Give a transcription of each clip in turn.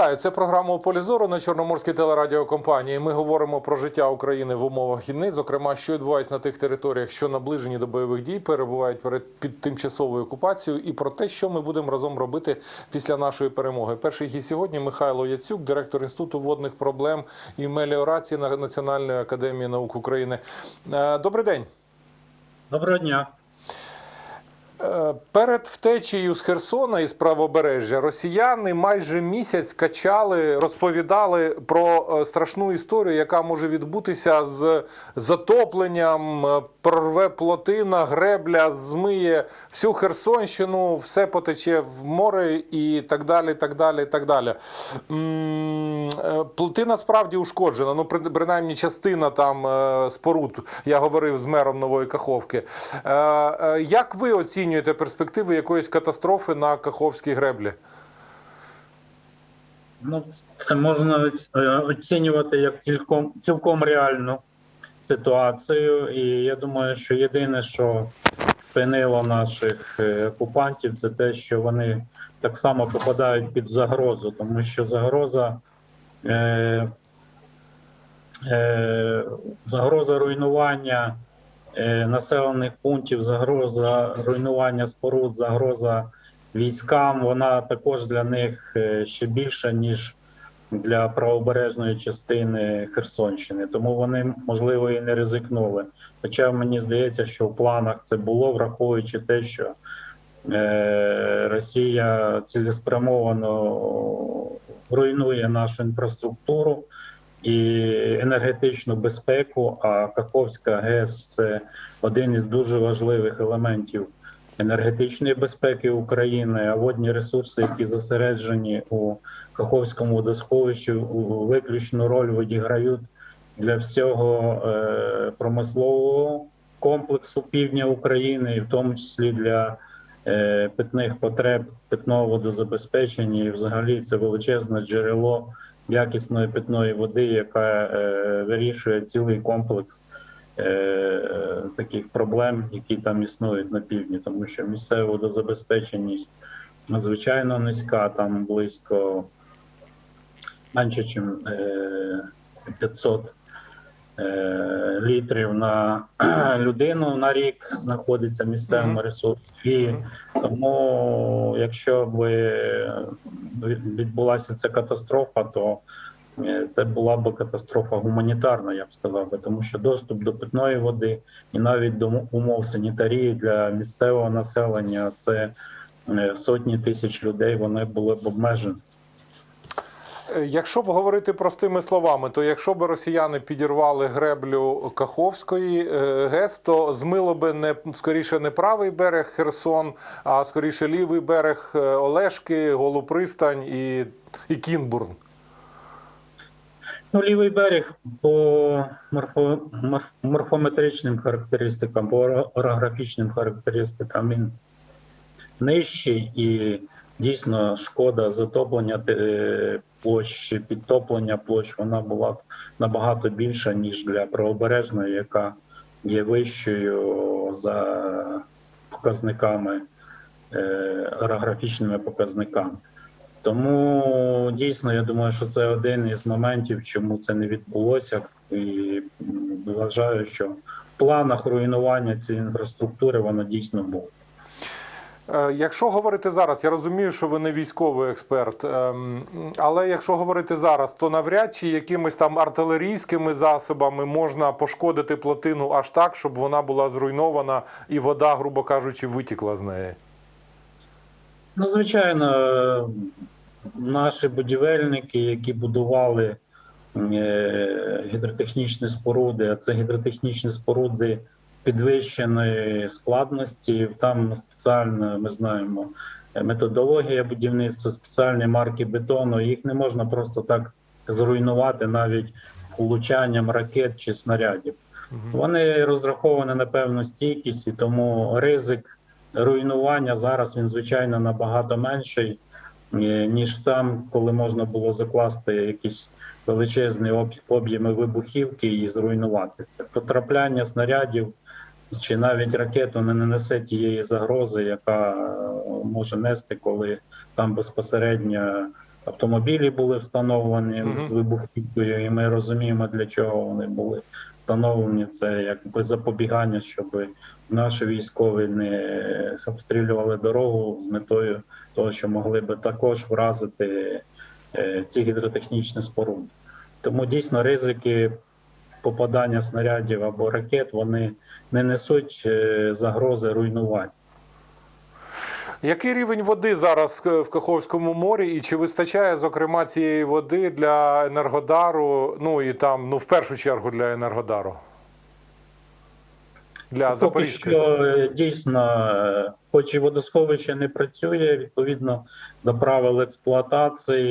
Вітаю, це програма «У полі зору на Чорноморській телерадіокомпанії. Ми говоримо про життя України в умовах війни, зокрема, що відбувається на тих територіях, що наближені до бойових дій, перебувають перед під тимчасовою окупацією, і про те, що ми будемо разом робити після нашої перемоги. Перший гість сьогодні Михайло Яцюк, директор інституту водних проблем і меліорації на Національної академії наук України. Е, Добрий день. Доброго дня. Е, Перед втечею з Херсона із правобережжя росіяни майже місяць качали, розповідали про е, страшну історію, яка може відбутися з затопленням, е, прорве плотина, гребля, змиє всю Херсонщину, все потече в море і так далі. так далі, так далі. Е, Плотина справді ушкоджена. Ну, принаймні, частина там споруд. Я говорив з мером Нової Каховки. Як ви оцінюєте перспективи якоїсь катастрофи на Каховській греблі? Ну, це можна е, оцінювати як цілком, цілком реальну ситуацію. І я думаю, що єдине, що спинило наших е, окупантів, це те, що вони так само попадають під загрозу, тому що загроза. Е, е, загроза руйнування населених пунктів, загроза руйнування споруд, загроза військам, вона також для них е, ще більша, ніж для правобережної частини Херсонщини. Тому вони, можливо, і не ризикнули. Хоча мені здається, що в планах це було, враховуючи те, що е, Росія цілеспрямовано руйнує нашу інфраструктуру і енергетичну безпеку. А Каховська ГЕС це один із дуже важливих елементів енергетичної безпеки України, а водні ресурси, які зосереджені у Каховському водосховищі, виключну роль відіграють для всього е, промислового комплексу півдня України, і в тому числі для е, питних потреб питного водозабезпечення. І взагалі це величезне джерело якісної питної води, яка е, вирішує цілий комплекс е, таких проблем, які там існують на півдні, тому що місцева водозабезпеченість надзвичайно низька, там близько менше, ніж 500 е, літрів на людину на рік знаходиться місцевим Мгм. ресурсом. І тому, якщо б відбулася ця катастрофа, то е, це була б катастрофа гуманітарна, я б сказав би, тому що доступ до питної води і навіть до умов санітарії для місцевого населення це е, сотні тисяч людей. Вони були б обмежені. Е, Якщо б говорити простими словами, то якщо б росіяни підірвали греблю Каховської е, ГЕС, то змило би не скоріше не правий берег Херсон, а скоріше лівий берег е, Олешки, Голу пристань і, і Кінбурн. Ну, лівий берег по морфо, морф- морфометричним характеристикам, по орографічним характеристикам він нижчий і дійсно шкода затоплення е, площі, підтоплення площ, вона була набагато більша, ніж для правобережної, яка є вищою за показниками, е, орографічними показниками. Тому дійсно я думаю, що це один із моментів, чому це не відбулося, і вважаю, що в планах руйнування цієї інфраструктури воно дійсно було. Е, Якщо говорити зараз, я розумію, що ви не військовий експерт, ем, але якщо говорити зараз, то навряд чи якимись там артилерійськими засобами можна пошкодити плотину аж так, щоб вона була зруйнована і вода, грубо кажучи, витікла з неї. Ну, звичайно, наші будівельники, які будували е, гідротехнічні споруди, а це гідротехнічні споруди підвищеної складності. Там спеціально ми знаємо методологія будівництва, спеціальні марки бетону. Їх не можна просто так зруйнувати навіть влучанням ракет чи снарядів. Вони розраховані на певну стійкість, і тому ризик руйнування зараз він звичайно набагато менший, е, ніж там, коли можна було закласти якісь величезні об'єми вибухівки і зруйнувати це. Потрапляння снарядів чи навіть ракету не нанесе тієї загрози, яка е, може нести, коли там безпосередньо автомобілі були встановлені Мгм. з вибухівкою, і ми розуміємо, для чого вони були встановлені. Це якби запобігання, щоб наші військові не обстрілювали дорогу з метою того, що могли би також вразити е, ці гідротехнічні споруди. Тому дійсно ризики попадання снарядів або ракет вони не несуть е, загрози руйнувань. Який рівень води зараз е, в Каховському морі, і чи вистачає, зокрема, цієї води для Енергодару? Ну і там, ну в першу чергу для Енергодару? Для Поки що е, дійсно, хоч і водосховище не працює відповідно до правил експлуатації,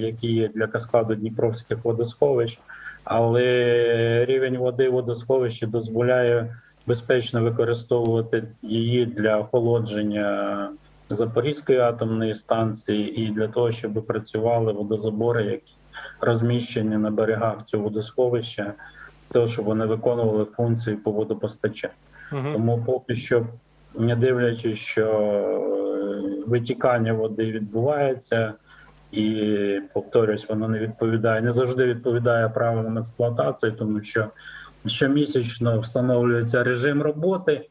які є для каскаду Дніпровських водосховищ, але рівень води в водосховищі дозволяє безпечно використовувати її для охолодження Запорізької атомної станції і для того, щоб працювали водозабори, які розміщені на берегах цього водосховища, того, щоб вони виконували функції по водопостачанню. Мгм. Тому поки що, не дивлячись, що е, витікання води відбувається, і повторюсь, воно не відповідає, не завжди відповідає правилам експлуатації, тому що щомісячно встановлюється режим роботи.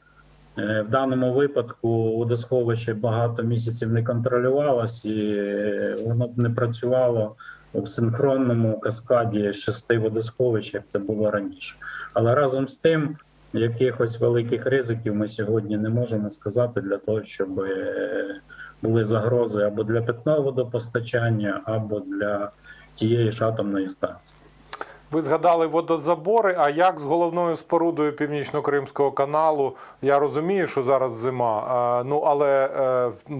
Е, В даному випадку водосховище багато місяців не контролювалось, і е, воно б не працювало в синхронному каскаді шести водосховищ, як це було раніше. Але разом з тим, якихось великих ризиків ми сьогодні не можемо сказати для того, щоб е, були загрози або для питного водопостачання, або для тієї ж атомної станції. Ви згадали водозабори. А як з головною спорудою Північно-Кримського каналу? Я розумію, що зараз зима. Ну але е,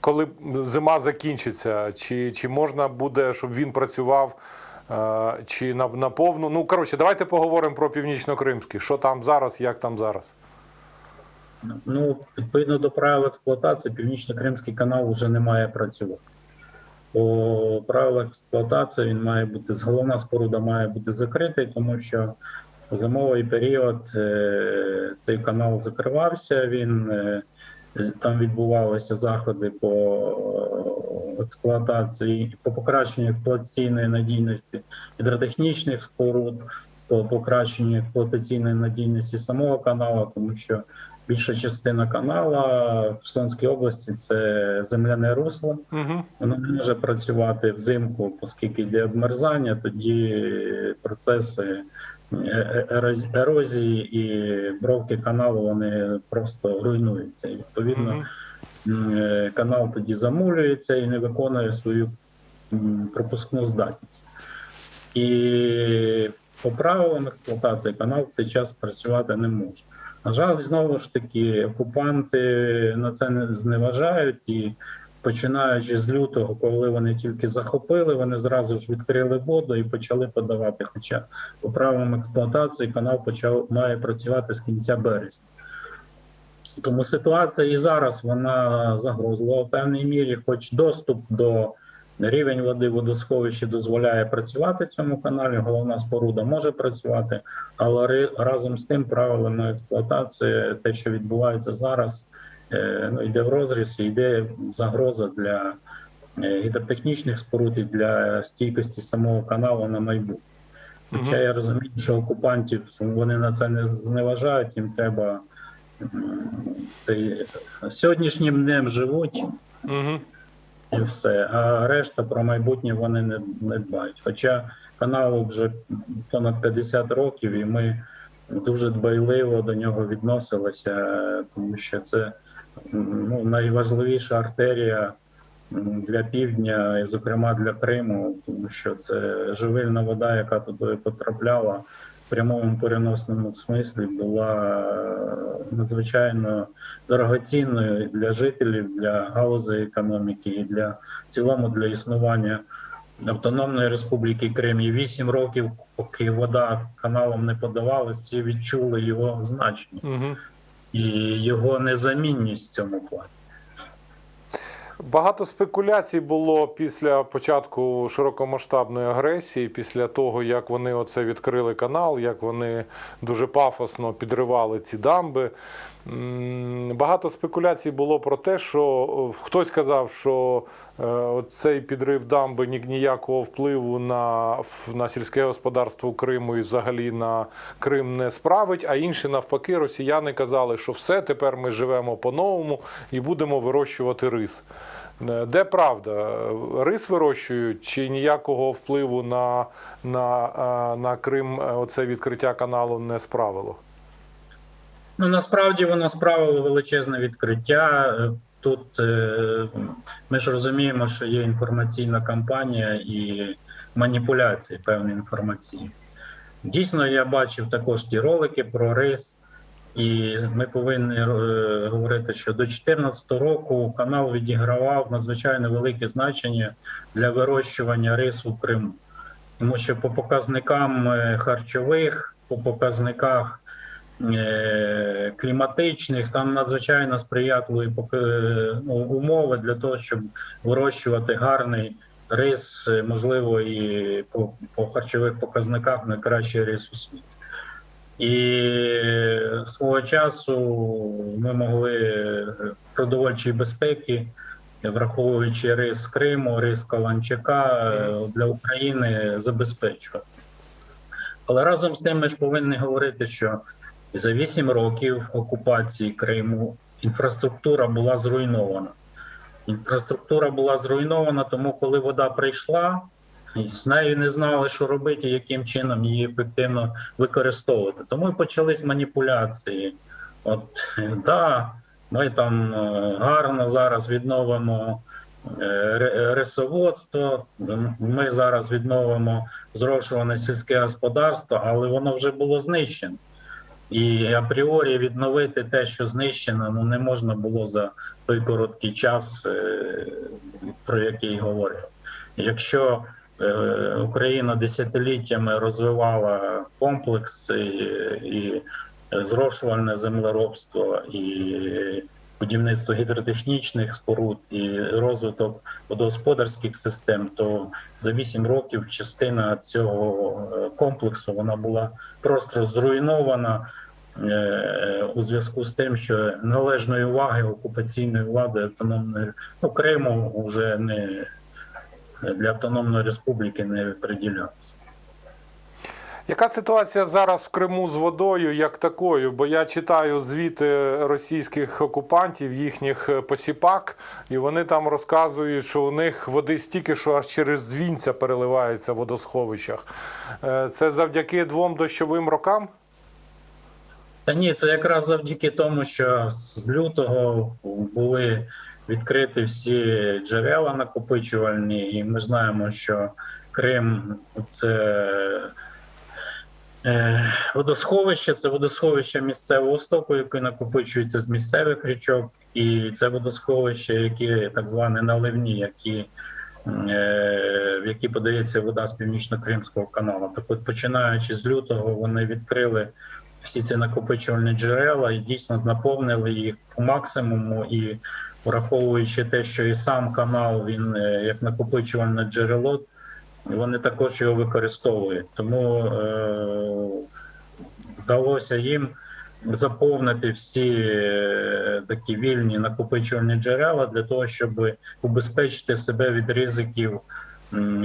коли зима закінчиться, чи, чи можна буде, щоб він працював? е, Чи на, на повну? Ну коротше, давайте поговоримо про північно-кримський. Що там зараз, як там зараз? Ну, відповідно до правил експлуатації, Північно-Кримський канал вже не має працювати. По правилах експлуатації він має бути головна споруда має бути закритий, тому що зимовий період е, цей канал закривався. Він е, там відбувалися заходи по експлуатації, по покращенню експлуатаційної надійності гідротехнічних споруд, по покращенню експлуатаційної надійності самого каналу, тому що більша частина канала в Херсонській області це земляне русло. Угу. Воно не може працювати взимку, оскільки йде обмерзання, тоді процеси е- е- ероз- ерозії і бровки каналу вони просто руйнуються. І відповідно е, канал тоді замулюється і не виконує свою пропускну здатність. І по правилам експлуатації канал в цей час працювати не може. На жаль, знову ж таки, окупанти на це не зневажають і починаючи з лютого, коли вони тільки захопили, вони зразу ж відкрили воду і почали подавати. Хоча по правилам експлуатації канал почав має працювати з кінця березня. Тому ситуація і зараз вона загрозлива в певній мірі, хоч доступ до рівень води в водосховищі дозволяє працювати цьому каналі. Головна споруда може працювати, але разом з тим правилами експлуатації, те, що відбувається зараз, е, ну, йде в розріз, і йде загроза для е, гідротехнічних споруд і для стійкості самого каналу на майбутнє. Хоча я розумію, що окупантів вони на це не зневажають, їм треба цей сьогоднішнім днем живуть. І все. А решта про майбутнє вони не, не дбають. Хоча каналу вже понад 50 років, і ми дуже дбайливо до нього відносилися, тому що це ну, найважливіша артерія для півдня, і, зокрема для Криму, тому що це живильна вода, яка туди потрапляла. В прямому переносному смислі була е, надзвичайно дорогоцінною для жителів, для галузі економіки і для в цілому для існування Автономної Республіки Крим. І вісім років, поки вода каналом не подавалась, всі відчули його значення Угу. і його незамінність в цьому плані. Багато спекуляцій було після початку широкомасштабної агресії, після того, як вони оце відкрили канал, як вони дуже пафосно підривали ці дамби. Багато спекуляцій було про те, що хтось казав, що е, цей підрив дамби ні- ніякого впливу на, на сільське господарство Криму і взагалі на Крим не справить. А інші навпаки, росіяни казали, що все, тепер ми живемо по-новому і будемо вирощувати рис. Е, Де правда? Рис вирощують чи ніякого впливу на, на, е, на Крим е, оце відкриття каналу не справило? Ну насправді воно справило величезне відкриття. Тут е, ми ж розуміємо, що є інформаційна кампанія і маніпуляції певні інформації. Дійсно, я бачив також ті ролики про рис, і ми повинні е, говорити, що до 2014 року канал відігравав надзвичайно велике значення для вирощування рису в Криму. Тому що по показникам е, харчових, по показниках кліматичних, там надзвичайно сприятливі ну, умови для того, щоб вирощувати гарний рис, е, можливо, і по, по харчових показниках найкращий рис у світі. І свого часу ми могли е, продовольчої безпеки, враховуючи рис Криму, рис Каланчака е, для України забезпечувати. Але разом з тим ми ж повинні говорити, що за 8 років окупації Криму інфраструктура була зруйнована. Інфраструктура була зруйнована, тому коли вода прийшла, з нею не знали, що робити, яким чином її ефективно використовувати. Тому і почались маніпуляції. От да, ми там е, гарно зараз відновимо е, рисоводство, ми зараз відновимо зрошуване сільське господарство, але воно вже було знищено. І апріорі відновити те, що знищено, ну не можна було за той короткий час, е, про який говорив. Якщо е, Україна десятиліттями розвивала комплекс і, і зрошувальне землеробство, і будівництво гідротехнічних споруд, і розвиток водогосподарських систем, то за 8 років частина цього е, комплексу вона була просто зруйнована е, у зв'язку з тим, що належної уваги окупаційної влади автономної ну, Криму вже не для автономної республіки не приділялося. Яка ситуація зараз в Криму з водою як такою? Бо я читаю звіти російських окупантів, їхніх е, посіпак, і вони там розказують, що у них води стільки, що аж через звінця переливається в водосховищах. Е, Це завдяки двом дощовим рокам? Та ні, це якраз завдяки тому, що з лютого були відкриті всі джерела накопичувальні, і ми знаємо, що Крим це е, водосховище, це водосховище місцевого стоку, яке накопичується з місцевих річок, і це водосховище, які так звані наливні, які е, в які подається вода з північно-кримського каналу. Так от, починаючи з лютого, вони відкрили всі ці накопичувальні джерела і дійсно наповнили їх по максимуму. І враховуючи те, що і сам канал він е, як накопичувальне джерело, вони також його використовують. Тому е, вдалося їм заповнити всі е, такі вільні накопичувальні джерела для того, щоб убезпечити себе від ризиків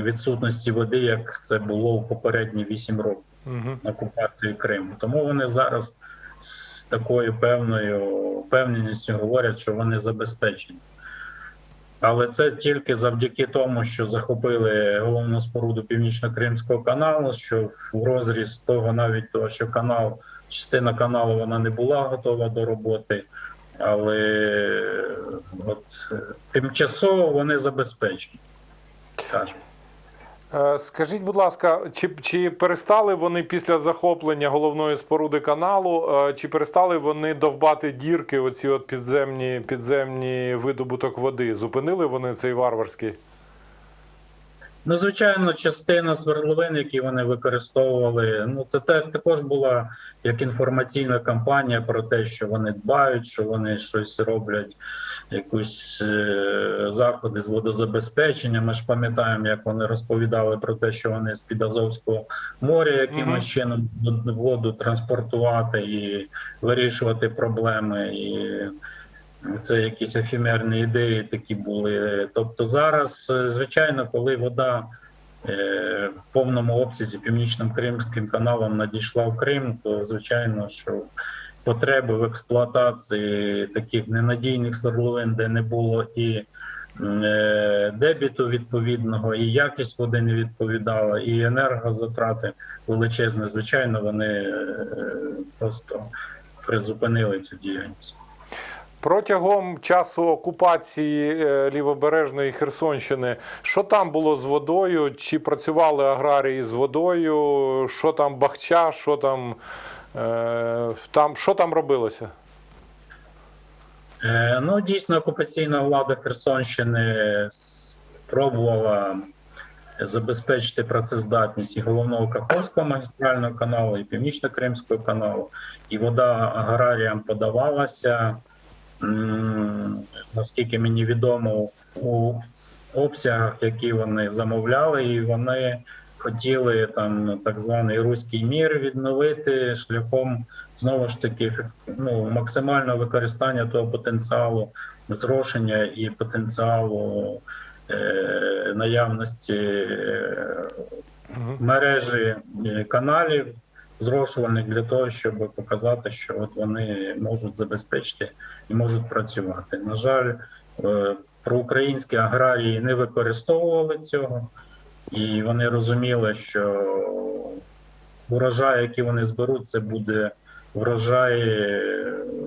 відсутності води, як це було в попередні 8 років Угу. окупації Криму. Тому вони зараз з такою певною впевненістю говорять, що вони забезпечені. Але це тільки завдяки тому, що захопили головну споруду Північно-Кримського каналу, що в розріз того, навіть того, що канал, частина каналу вона не була готова до роботи, але от, е, тимчасово вони забезпечені. скажімо. Е, Скажіть, будь ласка, чи, чи перестали вони після захоплення головної споруди каналу, е, чи перестали вони довбати дірки, оці от підземні, підземні видобуток води? Зупинили вони цей варварський? Ну, звичайно, частина свердловин, які вони використовували, ну це те, також була як інформаційна кампанія про те, що вони дбають, що вони щось роблять, якісь е, заходи з водозабезпечення. Ми ж пам'ятаємо, як вони розповідали про те, що вони з під Азовського моря якимось чином воду транспортувати і вирішувати проблеми. І це якісь ефемерні ідеї такі були. Тобто зараз, е, звичайно, коли вода е, в повному обсязі північним Кримським каналом надійшла в Крим, то звичайно, що потреби в експлуатації таких ненадійних свердловин, де не було і е, дебіту відповідного, і якість води не відповідала, і енергозатрати величезні, звичайно, вони просто призупинили цю діяльність. Протягом часу окупації е, лівобережної Херсонщини, що там було з водою? Чи працювали аграрії з водою? Що там Бахча, що там, е, там, що там робилося? Е, Ну, дійсно, окупаційна влада Херсонщини спробувала забезпечити працездатність і головного Каховського магістрального каналу, і Північно-Кримського каналу, і вода аграріям подавалася. Наскільки мені відомо, у обсягах, які вони замовляли, і вони хотіли там так званий руський мір відновити шляхом знову ж таки ну, максимального використання того потенціалу зрошення і потенціалу е, наявності е, мережі е, каналів зрошувальних для того, щоб показати, що от вони можуть забезпечити і можуть працювати. На жаль, е, проукраїнські аграрії не використовували цього, і вони розуміли, що урожай, який вони зберуть, це буде врожай,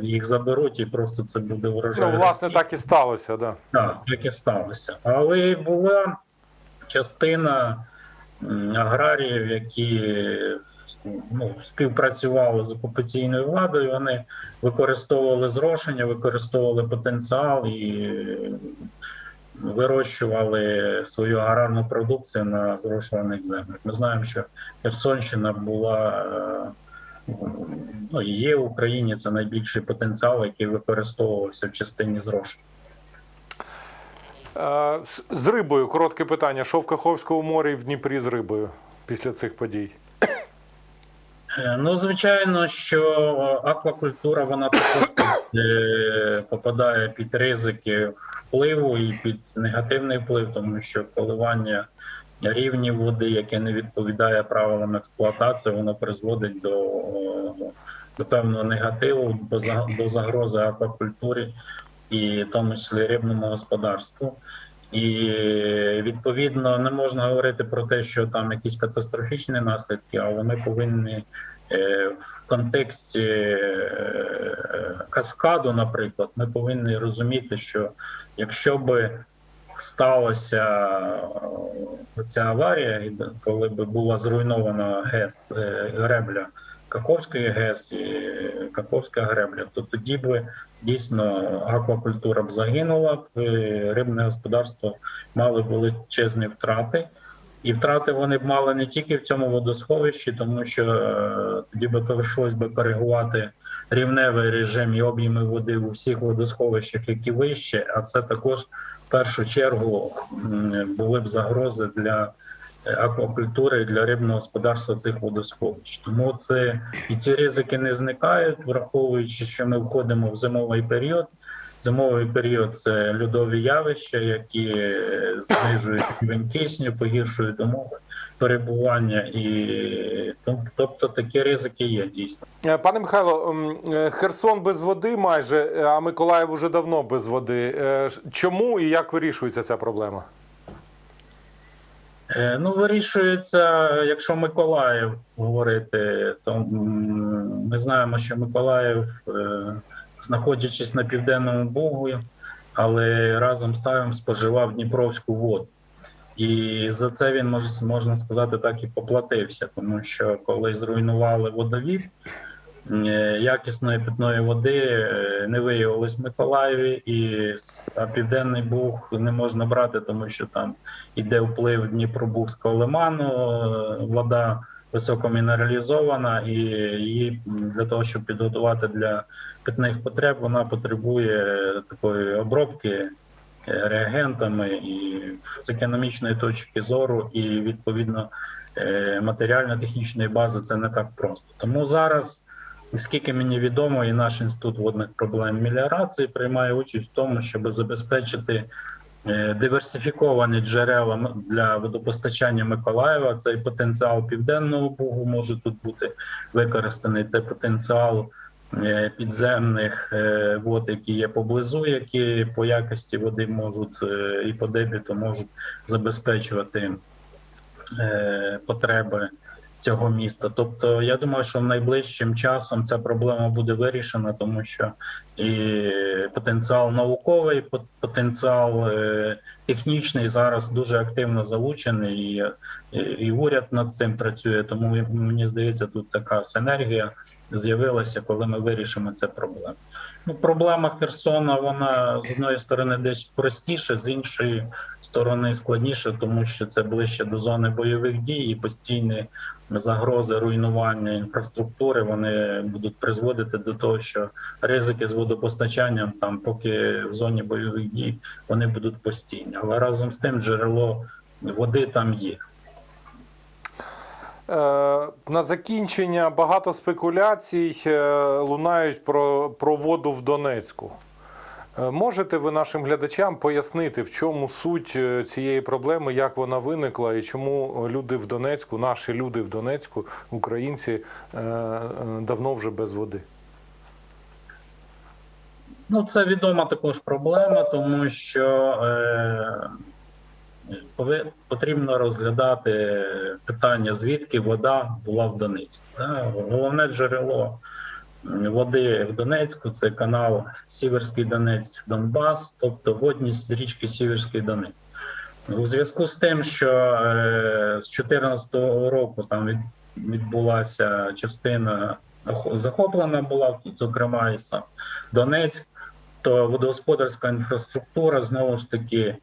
їх заберуть, і просто це буде врожай. Ну, власне, так і сталося, да. Так, так і сталося. Але була частина аграріїв, які ну, співпрацювали з окупаційною владою, вони використовували зрошення, використовували потенціал і вирощували свою аграрну продукцію на зрошуваних землях. Ми знаємо, що Херсонщина була. е, Ну, є в Україні це найбільший потенціал, який використовувався в частині зрошення. Е, З рибою, коротке питання. Що в Каховському морі в Дніпрі з рибою після цих подій? Е, Ну, звичайно, що аквакультура вона також е, попадає під ризики впливу і під негативний вплив, тому що коливання рівнів води, яке не відповідає правилам експлуатації, воно призводить до, до певного негативу, до загрози аквакультурі і в тому числі рибному господарству. І відповідно не можна говорити про те, що там якісь катастрофічні наслідки, а вони повинні е, в контексті е, каскаду, наприклад, ми повинні розуміти, що якщо би сталася е, ця аварія, коли би була зруйнована ГЕС гребля Каховської ГЕС і Каховська гребля, то тоді би дійсно аквакультура б загинула рибне господарство мали величезні втрати. І втрати вони б мали не тільки в цьому водосховищі, тому що е, тоді би прийшлось би коригувати рівневий режим і об'єми води у всіх водосховищах, які вище, а це також в першу чергу були б загрози для аквакультури для рибного господарства цих водосховищ. Тому це і ці ризики не зникають, враховуючи, що ми входимо в зимовий період. Зимовий період це льодові явища, які е, знижують рівень кисню, погіршують умови перебування, і тобто такі ризики є дійсно. Е, Пане Михайло, е, Херсон без води майже, а Миколаїв уже давно без води. Чому і як вирішується ця проблема? Е, Ну, вирішується, якщо Миколаїв говорити, то ми знаємо, що Миколаїв, е, знаходячись на південному Бугу, але разом з тим споживав Дніпровську воду. І за це він мож- можна сказати так і поплатився, тому що коли зруйнували водовід, якісної питної води е, не виявилось в Миколаєві, і а південний Буг не можна брати, тому що там іде вплив Дніпробузького лиману, е, вода високомінералізована, і її для того, щоб підготувати для питних потреб, вона потребує такої обробки е, реагентами і з економічної точки зору, і відповідно е, матеріально-технічної бази це не так просто. Тому зараз Наскільки мені відомо, і наш інститут водних проблем меліорації приймає участь в тому, щоб забезпечити е, диверсифіковані джерела для водопостачання Миколаєва. Цей потенціал південного Бугу може тут бути використаний. Це потенціал е, підземних е, вод, які є поблизу, які по якості води можуть і по дебіту можуть забезпечувати потреби цього міста. Тобто, я думаю, що найближчим часом ця проблема буде вирішена, тому що і потенціал науковий, потенціал е, технічний зараз дуже активно залучений, і, і, уряд над цим працює. Тому мені здається, тут така синергія з'явилася, коли ми вирішимо цю проблему. Ну, проблема Херсона, вона з одної сторони десь простіша, з іншої сторони складніше, тому що це ближче до зони бойових дій і постійні загрози руйнування інфраструктури. Вони будуть призводити до того, що ризики з водопостачанням там, поки в зоні бойових дій, вони будуть постійні. Але разом з тим джерело води там є. Е, На закінчення багато спекуляцій е, лунають про, про воду в Донецьку. Е, Можете ви нашим глядачам пояснити, в чому суть цієї проблеми, як вона виникла і чому люди в Донецьку, наші люди в Донецьку, українці, давно вже без води? Ну, це відома також проблема, тому що е, потрібно розглядати питання, звідки вода була в Донецьку. Головне джерело води в Донецьку це канал Сіверський Донець Донбас, тобто водність річки Сіверський Донець. У зв'язку з тим, що е, з 2014 року там відбулася частина захоплена була, зокрема і сам Донецьк, то водогосподарська інфраструктура знову ж таки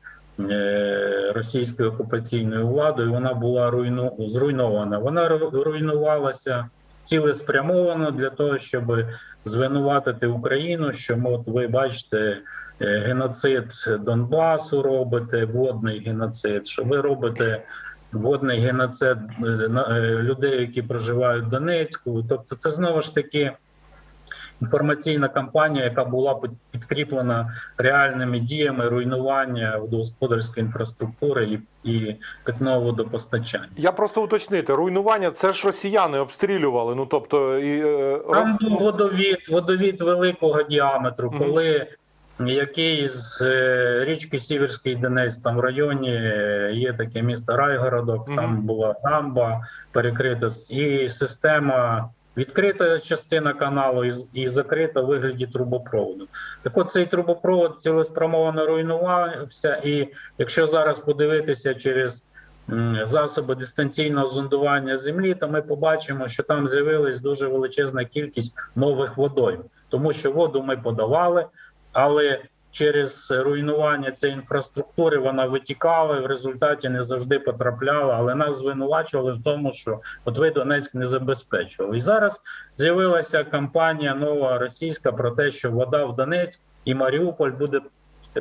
російською окупаційною владою вона була руйну, зруйнована. Вона руйнувалася цілеспрямовано для того, щоб звинуватити Україну, що от ви бачите. е, Геноцид Донбасу робите, водний геноцид. Що ви робите водний геноцид е, е, людей, які проживають в Донецьку? Тобто, це знову ж таки інформаційна кампанія, яка була під- підкріплена реальними діями руйнування водогосподарської інфраструктури і, і питного водопостачання. Я просто уточнити, руйнування це ж росіяни обстрілювали. Ну тобто і е, Там був водовід, водовід великого діаметру, коли який з е, річки Сіверський Донець, там в районі е, є таке місто Райгородок, там була дамба перекрита, і система. Відкрита частина каналу і, і закрита в вигляді трубопроводу. Так от цей трубопровод цілеспрямовано руйнувався, і якщо зараз подивитися через засоби дистанційного зондування землі, то ми побачимо, що там з'явилась дуже величезна кількість нових водойм, тому що воду ми подавали, але через руйнування цієї інфраструктури вона витікала і в результаті не завжди потрапляла. Але нас звинувачували в тому, що от ви Донецьк не забезпечували. І зараз з'явилася кампанія нова російська про те, що вода в Донецьк і Маріуполь буде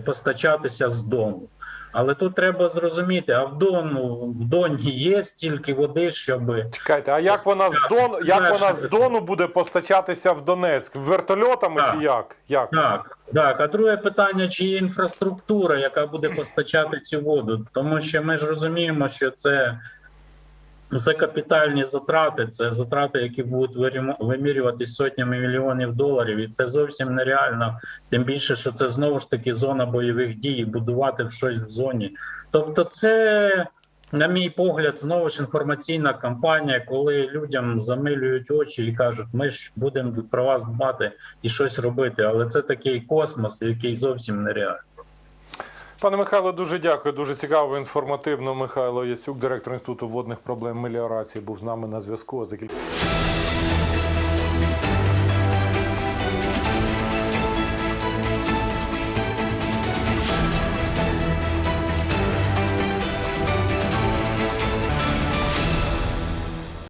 постачатися з Дону. Але тут треба зрозуміти, а в Дону в Доні є стільки води, щоб чекайте, а як вона з Дону, як вона з Дону буде постачатися в Донецьк? Вертольотами Так. чи як? Як? Так, так. А друге питання: чи є інфраструктура, яка буде постачати цю воду? Тому що ми ж розуміємо, що це, це капітальні затрати, це затрати, які будуть вимірюватись сотнями мільйонів доларів, і це зовсім нереально. Тим більше, що це знову ж таки зона бойових дій, будувати щось в зоні. Тобто, це. На мій погляд, знову ж інформаційна кампанія, коли людям замилюють очі і кажуть, ми ж будемо про вас дбати і щось робити. Але це такий космос, який зовсім нереальний. Пане Михайло, дуже дякую. Дуже цікаво, інформативно. Михайло Яцюк, директор інституту водних проблем меліорації, був з нами на зв'язку. За кілька